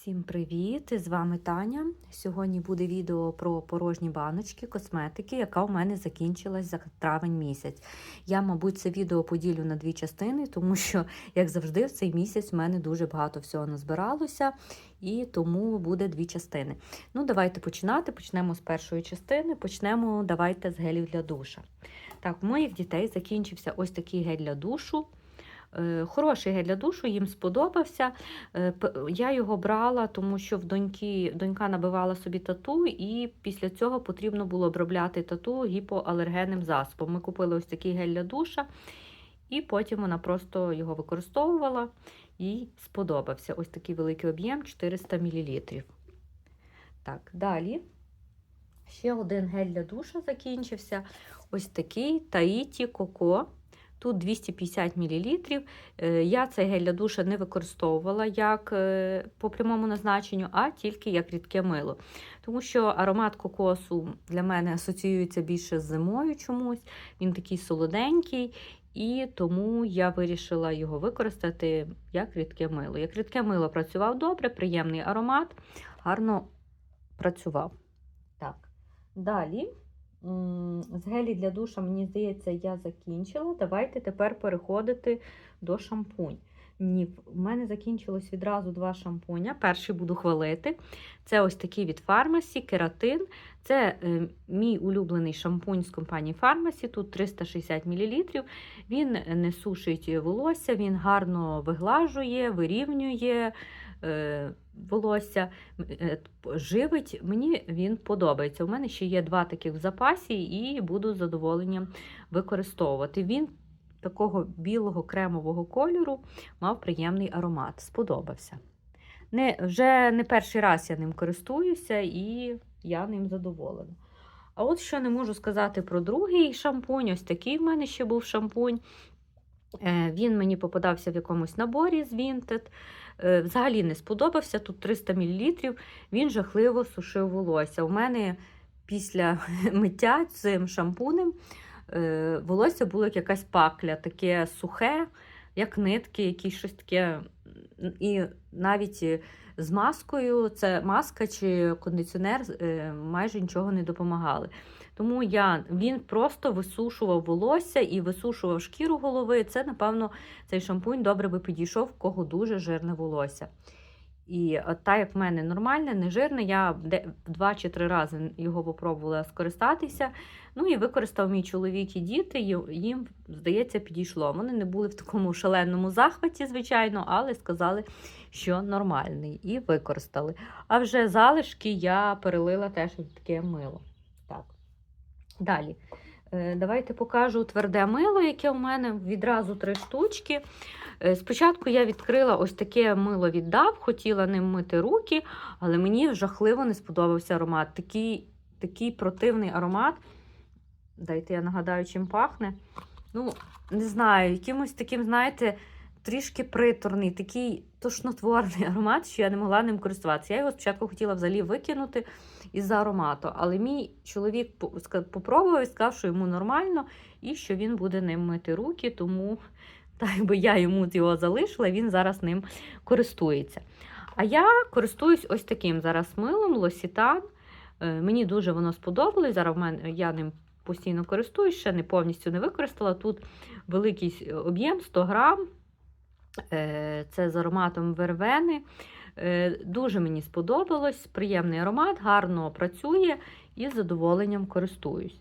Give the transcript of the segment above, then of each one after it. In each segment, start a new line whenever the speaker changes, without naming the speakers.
Всім привіт! З вами Таня. Сьогодні буде відео про порожні баночки косметики, яка у мене закінчилась за травень місяць. Я, мабуть, це відео поділю на дві частини, тому що, як завжди, в цей місяць в мене дуже багато всього назбиралося, і тому буде дві частини. Ну, давайте починати. Почнемо з першої частини. Почнемо давайте з гелів для душа. Так, у моїх дітей закінчився ось такий гель для душу. Е, Хороший гель для душу, їм сподобався. Е, Я його брала, тому що в доньки, донька набивала собі тату, і після цього потрібно було обробляти тату гіпоалергенним засобом. Ми купили ось такий гель для душа, і потім вона просто його використовувала, їй сподобався. Ось такий великий об'єм 400 мл. Так, далі. Ще один гель для душа закінчився. Ось такий Таїті Коко. Тут 250 мл. Я цей гель для душа не використовувала як е, по прямому назначенню, а тільки як рідке мило. Тому що аромат кокосу для мене асоціюється більше з зимою чомусь. Він такий солоденький, і тому я вирішила його використати як рідке мило. Як рідке мило працював добре, приємний аромат, гарно працював. Так, далі. З гелі для душа, мені здається, я закінчила. Давайте тепер переходити до шампунь. Ні, в мене закінчилось відразу два шампуня. Перший буду хвалити. Це ось такий від Фармасі, кератин. Це е, мій улюблений шампунь з компанії Фармасі. Тут 360 мл. Він не сушить волосся, він гарно виглажує, вирівнює е, волосся, е, живить. Мені він подобається. У мене ще є два таких в запасі, і буду задоволенням використовувати. Він такого білого кремового кольору мав приємний аромат. Сподобався. Не, Вже не перший раз я ним користуюся і я ним задоволена. А от що не можу сказати про другий шампунь. Ось такий в мене ще був шампунь. Е, Він мені попадався в якомусь наборі з Vinted. Е, Взагалі не сподобався. Тут 300 мл. Він жахливо сушив волосся. У мене після миття цим шампунем е, волосся було як якась пакля, таке сухе, як нитки, якісь щось таке. І навіть з маскою, це маска чи кондиціонер майже нічого не допомагали. Тому я, він просто висушував волосся і висушував шкіру голови. Це, напевно, цей шампунь добре би підійшов, в кого дуже жирне волосся. І от так як в мене нормальне, не жирне, я два чи три рази його попробувала скористатися. Ну і використав мій чоловік і діти, їм, здається, підійшло. Вони не були в такому шаленому захваті, звичайно, але сказали, що нормальний, і використали. А вже залишки я перелила теж в таке мило. Далі. Е, Давайте покажу тверде мило, яке у мене відразу три штучки. Е, Спочатку я відкрила ось таке мило від DAV, хотіла ним мити руки, але мені жахливо не сподобався аромат. Такий, такий противний аромат. Дайте я нагадаю, чим пахне. Ну, не знаю, якимось таким, знаєте, трішки приторний, такий тошнотворний аромат, що я не могла ним користуватися. Я його спочатку хотіла взагалі викинути із-за аромату, але мій чоловік по- попробував і сказав, що йому нормально і що він буде ним мити руки, тому так би я йому його залишила, він зараз ним користується. А я користуюсь ось таким зараз милом Лосітан. Е, Мені дуже воно сподобалось. Зараз в мене я ним постійно користуюсь, ще не повністю не використала. Тут великий об'єм 100 грам. Е, Це з ароматом вервени. Е, Дуже мені сподобалось, приємний аромат, гарно працює і з задоволенням користуюсь.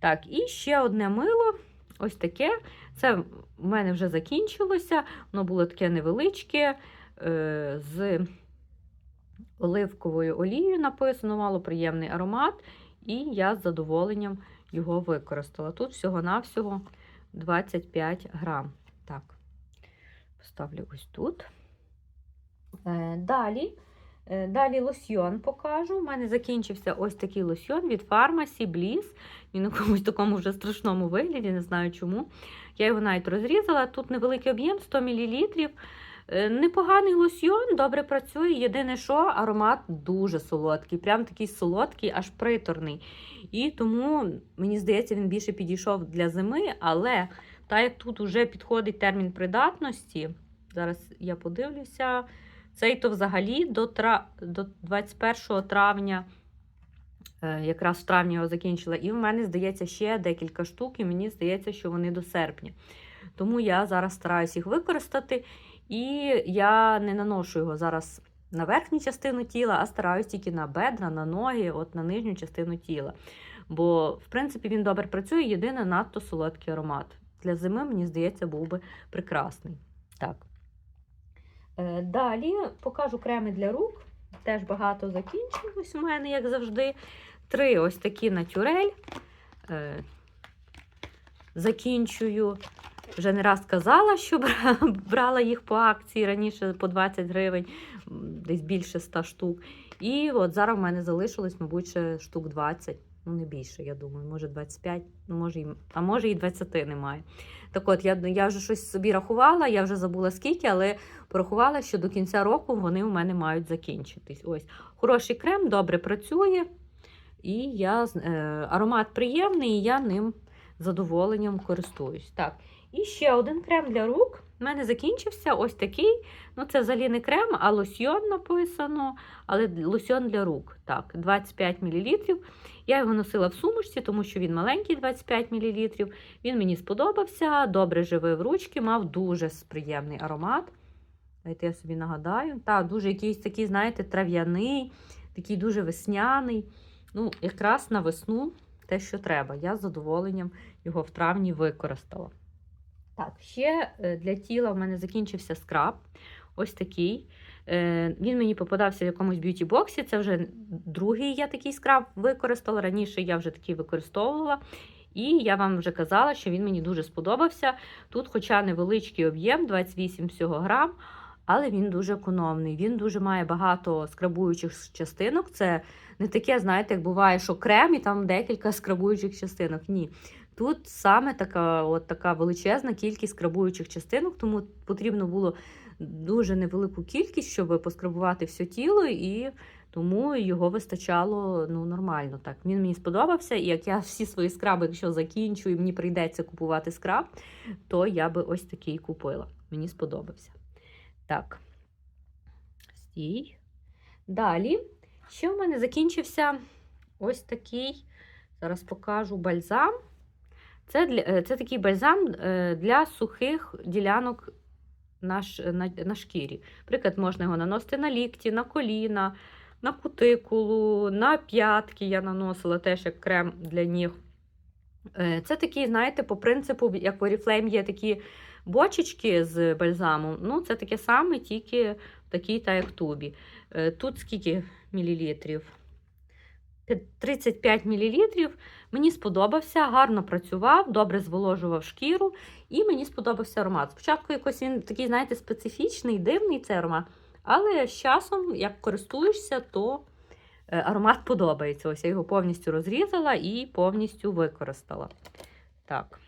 Так, і ще одне мило. Ось таке. Це в мене вже закінчилося. Воно було таке невеличке, е, з оливковою олією написано, мало приємний аромат, і я з задоволенням його використала. Тут всього-навсього 25 грам. Так, поставлю ось тут. Е, Далі. е, Далі лосьйон покажу. У мене закінчився ось такий лосьйон від Pharmacy Bliss. Він у якомусь такому вже страшному вигляді, не знаю чому. Я його навіть розрізала. Тут невеликий об'єм 100 мл. Е, Непоганий лосьйон, добре працює. Єдине, що аромат дуже солодкий, прям такий солодкий, аж приторний. І тому, мені здається, він більше підійшов для зими, але так як тут вже підходить термін придатності, зараз я подивлюся, Цей то взагалі до, тра... до 21 травня, е, якраз в травні його закінчила. І в мене, здається, ще декілька штук, і мені здається, що вони до серпня. Тому я зараз стараюся їх використати. І я не наношу його зараз на верхню частину тіла, а стараюсь тільки на бедра, на ноги, от на нижню частину тіла. Бо, в принципі, він добре працює, єдине надто солодкий аромат. Для зими, мені здається, був би прекрасний. Так. Е, Далі покажу креми для рук. Теж багато закінчилось у мене, як завжди. Три ось такі натюрель. Е, Закінчую. Вже не раз казала, що брала їх по акції раніше по 20 гривень, десь більше 100 штук. І от зараз в мене залишилось, мабуть, ще штук 20. Ну, не більше, я думаю, може 25, ну, може, і, а може і 20 немає. Так от, я, я вже щось собі рахувала, я вже забула скільки, але порахувала, що до кінця року вони у мене мають закінчитись. Ось Хороший крем, добре працює. І я, е, аромат приємний, і я ним задоволенням користуюсь. Так. І ще один крем для рук. У мене закінчився ось такий. Ну, це взагалі не крем, а лосьйон написано. Але лосьйон для рук. Так, 25 мл. Я його носила в сумочці, тому що він маленький, 25 мл. Він мені сподобався, добре живив ручки, мав дуже приємний аромат. Дайте я собі нагадаю. Так, дуже якийсь такий, знаєте, трав'яний, такий дуже весняний. Ну, якраз на весну те, що треба. Я з задоволенням його в травні використала. Так, ще е, для тіла в мене закінчився скраб. Ось такий. Е, Він мені попадався в якомусь б'юті-боксі. Це вже другий я такий скраб використала. Раніше я вже такий використовувала. І я вам вже казала, що він мені дуже сподобався. Тут, хоча невеличкий об'єм, 28 всього грам, але він дуже економний. Він дуже має багато скрабуючих частинок. Це не таке, знаєте, як буває, що крем і там декілька скрабуючих частинок. Ні. Тут саме така от така величезна кількість скрабуючих частинок, тому потрібно було дуже невелику кількість, щоб поскрабувати все тіло, і тому його вистачало ну, нормально. Так, Він мені сподобався, і як я всі свої скраби, якщо закінчу, і мені прийдеться купувати скраб, то я би ось такий купила. Мені сподобався. Так, стій. Далі, ще в мене закінчився ось такий, зараз покажу бальзам. Це для, е, це такий бальзам е, для сухих ділянок на, на, на шкірі. Наприклад, можна його наносити на лікті, на коліна, на кутикулу, на п'ятки. Я наносила теж як крем для ніг. Е, це такий, знаєте, по принципу, як в Oriflame є такі бочечки з бальзамом. Ну, це таке саме, тільки в такій та як тубі. Тут скільки мілілітрів? 35 мл. Мені сподобався, гарно працював, добре зволожував шкіру, і мені сподобався аромат. Спочатку якось він такий, знаєте, специфічний, дивний цей аромат. Але з часом, як користуєшся, то е, аромат подобається. Ось я його повністю розрізала і повністю використала. Так.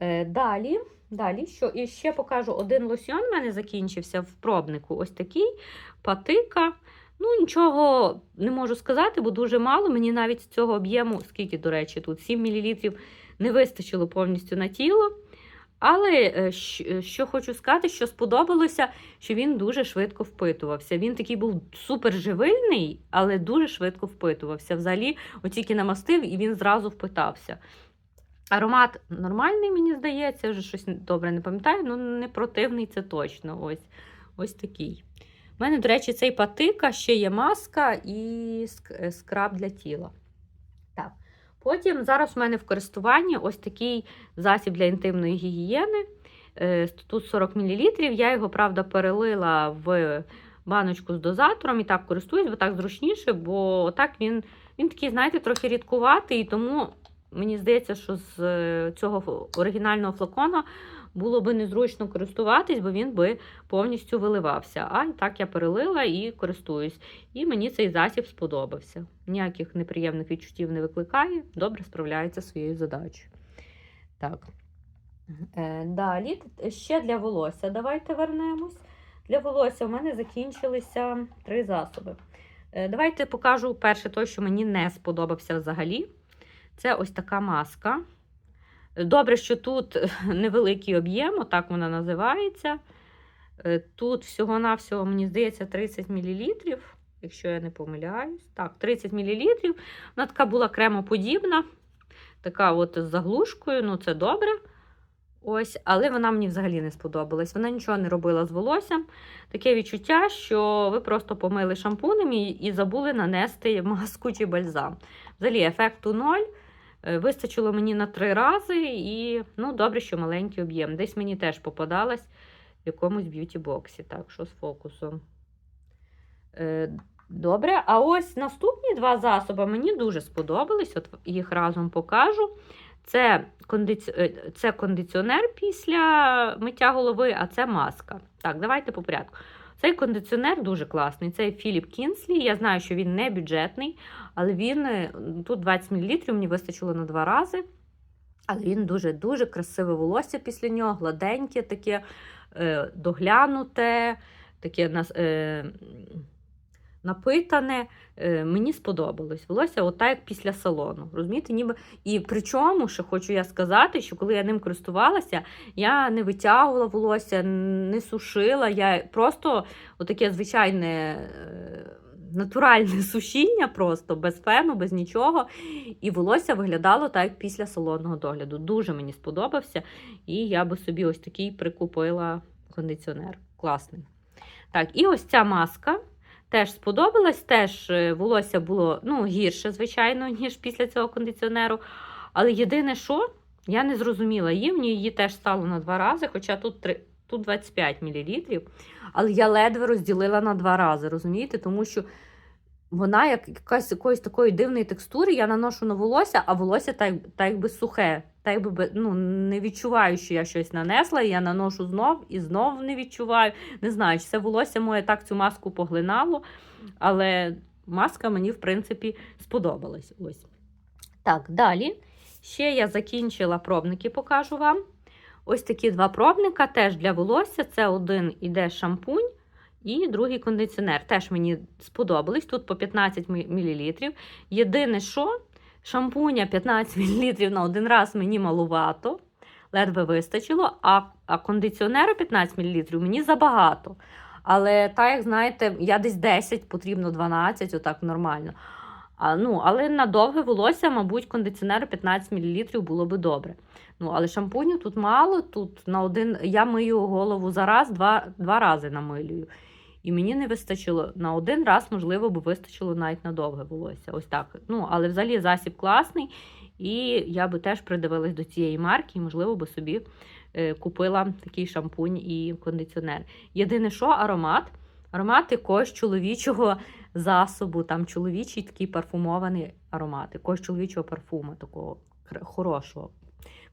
Е, далі, далі, що і ще покажу один лосьон. У мене закінчився в пробнику. Ось такий патика. Ну, нічого не можу сказати, бо дуже мало. Мені навіть цього об'єму, скільки, до речі, тут 7 мл не вистачило повністю на тіло. Але е, що хочу сказати, що сподобалося, що він дуже швидко впитувався. Він такий був суперживильний, але дуже швидко впитувався. Взагалі, тільки намастив і він зразу впитався. Аромат нормальний, мені здається, вже щось добре не пам'ятаю, але не противний це точно. Ось, Ось такий. У мене, до речі, цей патика, ще є маска і е, скраб для тіла. Так. Потім зараз у мене в користуванні ось такий засіб для інтимної гігієни. Е, тут 40 мл. Я його, правда, перелила в баночку з дозатором і так користуюсь, бо так зручніше, бо так він він такий, знаєте, трохи рідкуватий, і тому мені здається, що з е, цього оригінального флакона було би незручно користуватись, бо він би повністю виливався. А так я перелила і користуюсь. І мені цей засіб сподобався. Ніяких неприємних відчуттів не викликає, добре справляється своєю задачею. Так. Е, далі, ще для волосся. Давайте вернемось. Для волосся в мене закінчилися три засоби. Е, давайте покажу перше той, що мені не сподобався взагалі. Це ось така маска. Добре, що тут невеликий об'єм, отак вона називається. Е, Тут всього-навсього, мені здається, 30 мл, якщо я не помиляюсь. Так, 30 мл. Вона така була кремоподібна, така от з заглушкою, ну це добре. Ось, але вона мені взагалі не сподобалась. Вона нічого не робила з волоссям. Таке відчуття, що ви просто помили шампунем і, забули нанести маску чи бальзам. Взагалі, ефекту ноль. Е, Вистачило мені на три рази, і ну, добре, що маленький об'єм. Десь мені теж попадалась в якомусь б'юті-боксі. Так, що з фокусом. Е, Добре, а ось наступні два засоби мені дуже сподобались. От їх разом покажу. Це, кондиці... е, це кондиціонер після миття голови, а це маска. Так, давайте по порядку. Цей кондиціонер дуже класний. Це Філіп Кінслі. Я знаю, що він не бюджетний, але він е, тут 20 мл, мені вистачило на два рази. Але він дуже-дуже красиве волосся після нього, гладеньке, таке е, доглянуте, таке е, напитане. Е, мені сподобалось. Волосся отак, як після салону. Розумієте, ніби. І причому, що хочу я сказати, що коли я ним користувалася, я не витягувала волосся, не сушила. Я просто отаке звичайне. е, Натуральне сушіння просто без фену, без нічого. І волосся виглядало так, як після салонного догляду. Дуже мені сподобався. І я би собі ось такий прикупила кондиціонер. Класний. Так, і ось ця маска теж сподобалась. Теж е, волосся було ну, гірше, звичайно, ніж після цього кондиціонеру. Але єдине, що я не зрозуміла, її мені її теж стало на два рази, хоча тут, три- тут 25 мл. Але я ледве розділила на два рази, розумієте? Тому що вона як якась якоїсь такої дивної текстури, я наношу на волосся, а волосся так, так якби сухе. Так якби ну, не відчуваю, що я щось нанесла, я наношу знов і знов не відчуваю. Не знаю, чи це волосся моє так цю маску поглинало, але маска мені, в принципі, сподобалась. Ось. Так, далі. Ще я закінчила пробники, покажу вам. Ось такі два пробника теж для волосся. Це один іде шампунь і другий кондиціонер. Теж мені сподобались. Тут по 15 мл. Єдине, що шампуня 15 мл на один раз мені малувато, ледве вистачило, а, а кондиціонеру 15 мл мені забагато. Але так, як знаєте, я десь 10, потрібно 12, отак нормально. А, ну, але на довге волосся, мабуть, кондиціонеру 15 мл було би добре. Ну, але шампуню тут мало. Тут на один я мию голову за раз, два, два рази намилюю. І мені не вистачило на один раз, можливо, би вистачило навіть на довге волосся. Ось так. Ну, але взагалі засіб класний. І я би теж придивилась до цієї марки, і, можливо, би собі е, купила такий шампунь і кондиціонер. Єдине, що аромат. Аромат якогось чоловічого засобу, там чоловічий такий парфумований аромат, якогось чоловічого парфуму, такого хорошого.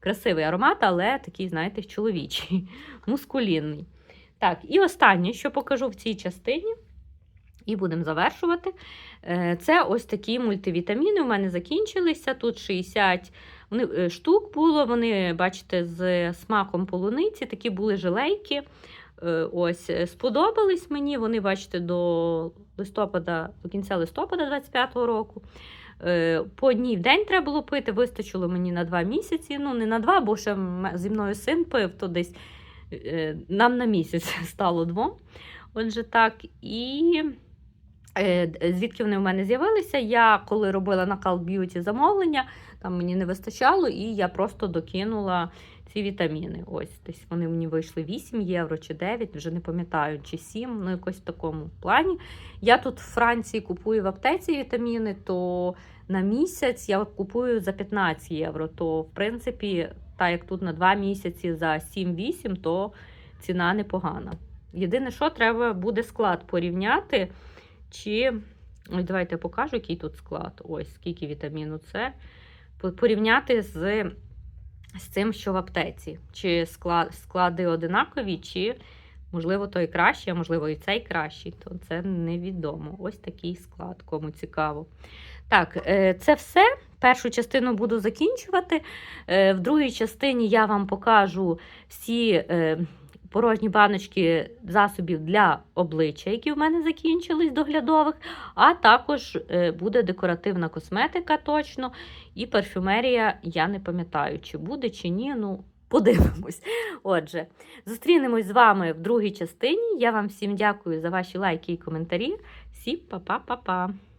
Красивий аромат, але такий, знаєте, чоловічий, мускулінний. Так, і останнє, що покажу в цій частині, і будемо завершувати. Е, Це ось такі мультивітаміни. У мене закінчилися. Тут 60 е, штук було. Вони, бачите, з смаком полуниці, такі були жилейки. Е, Ось, сподобались мені. Вони, бачите, до листопада, до кінця листопада 25-го року. По одній в день треба було пити, вистачило мені на два місяці. Ну, не на два, бо ще зі мною син пив, то десь нам на місяць стало двом. Отже, так. І е, звідки вони в мене з'явилися? Я коли робила на Call Beauty замовлення, там мені не вистачало, і я просто докинула ці вітаміни. Ось десь вони мені вийшли 8 євро чи 9, вже не пам'ятаю, чи 7, ну якось в такому плані. Я тут в Франції купую в аптеці вітаміни, то на місяць я купую за 15 євро. То, в принципі, так як тут на 2 місяці за 7-8, то ціна непогана. Єдине, що треба буде склад порівняти, чи. Ось давайте я покажу, який тут склад. Ось скільки вітаміну С. Порівняти з, з цим, що в аптеці. Чи склад, склади одинакові, чи, можливо, той кращий, а можливо, і цей кращий, то це невідомо. Ось такий склад, кому цікаво. Так, е, це все. Першу частину буду закінчувати. Е, В другій частині я вам покажу всі е, порожні баночки засобів для обличчя, які в мене закінчились доглядових, а також е, буде декоративна косметика точно. І парфюмерія, я не пам'ятаю, чи буде, чи ні. Ну, подивимось. Отже, зустрінемось з вами в другій частині. Я вам всім дякую за ваші лайки і коментарі. Всім па-па-па-па!